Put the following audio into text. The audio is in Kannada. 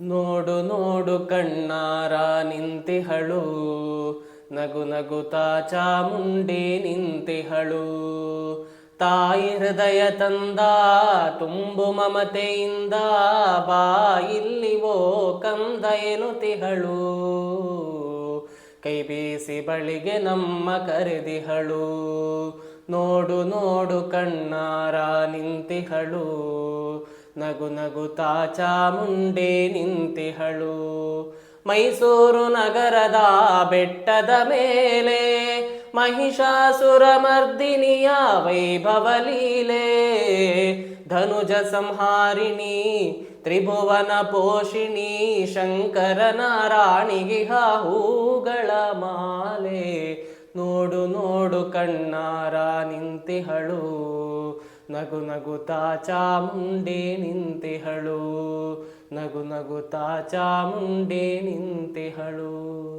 ನೋಡು ನೋಡು ಕಣ್ಣಾರ ನಿಂತಿಹಳು. ನಗು ನಗು ಚಾಮುಂಡಿ ನಿಂತಿಹಳು. ತಾಯಿ ಹೃದಯ ತಂದ ತುಂಬು ಮಮತೆಯಿಂದ ಬಾ ಇಲ್ಲಿವೋ ಕಂದ ಎನುತಿಹಳು. ಕೈ ಬೀಸಿ ಬಳಿಗೆ ನಮ್ಮ ಕರೆದಿಹಳು. ನೋಡು ನೋಡು ಕಣ್ಣಾರ ನಿಂತಿಹಳು. ನಗು ಮುಂಡೆ ಚಾಮುಂಡಿ ನಿಂತಿಹಳು. ಮೈಸೂರು ನಗರದ ಬೆಟ್ಟದ ಮೇಲೆ ಮಹಿಷಾಸುರ ಮರ್ದಿನಿಯ ವೈಭವ ಲೀಲೆ. ಧನುಜ ಸಂಹಾರಿಣಿ, ತ್ರಿಭುವನ ಪೋಷಿಣಿ ಶಂಕರನ ರಾಣಿಗಿಹ ಹೂಗಳ ಮಾಲೆ. ನೋಡು ನೋಡು ಕಣ್ಣಾರ ನಿಂತಿಹಳು. ನಗು ನಗುತ್ತಾ ಚಾಮುಂಡಿ ನಿಂತೆಹಳು. ನಗು ನಗುತ್ತಾ ಚಾಮುಂಡಿ ನಿಂತಿಹಳು.